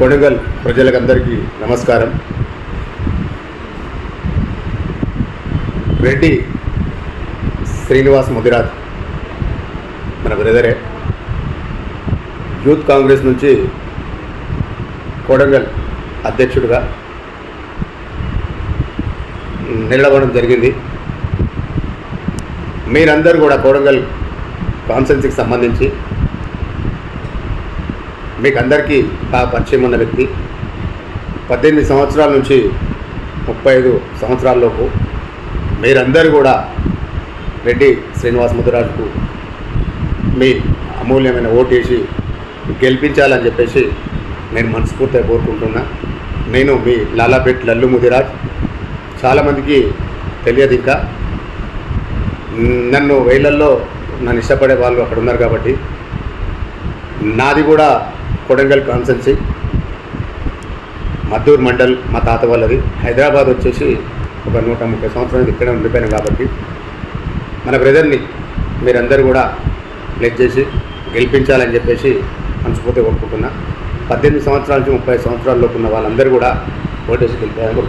కొనుగల్ ప్రజలకందరికీ నమస్కారం. రెడ్డి శ్రీనివాస్ ముదిరాజ్ మన బ్రదరే. యూత్ కాంగ్రెస్ నుంచి కొడంగల్ అధ్యక్షుడిగా నిలవడం జరిగింది. మీరందరూ కూడా కొడంగల్ కాన్సెన్సీకి సంబంధించి మీకు అందరికీ బాగా పరిచయం ఉన్న వ్యక్తి. పద్దెనిమిది సంవత్సరాల నుంచి ముప్పై ఐదు సంవత్సరాల్లోపు మీరందరూ కూడా రెడ్డి శ్రీనివాస్ ముదిరాజుకు మీ అమూల్యమైన ఓటేసి గెలిపించాలని చెప్పేసి నేను మనస్ఫూర్తిగా కోరుకుంటున్నా. నేను మీ లాలాపేట్ లల్లు ముదిరాజ్. చాలామందికి తెలియదు ఇంకా. నన్ను వేళ్ళల్లో నన్ను ఇష్టపడే వాళ్ళు అక్కడ ఉన్నారు కాబట్టి. నాది కూడా కొడంగల్ కాన్సెన్సీ మద్దూర్ మండల్ మా తాత వాళ్ళది. హైదరాబాద్ వచ్చేసి ఒక నూట ముప్పై సంవత్సరాలు ఇక్కడే ఉండిపోయాను కాబట్టి మన బ్రదర్ని మీరందరూ కూడా ప్లెజ్ చేసి గెలిపించాలని చెప్పేసి మనసుపోతే కోరుకుంటున్నా. పద్దెనిమిది సంవత్సరాల నుంచి ముప్పై సంవత్సరాల లోపు ఉన్న వాళ్ళందరూ కూడా ఓటేసి గెలిపారు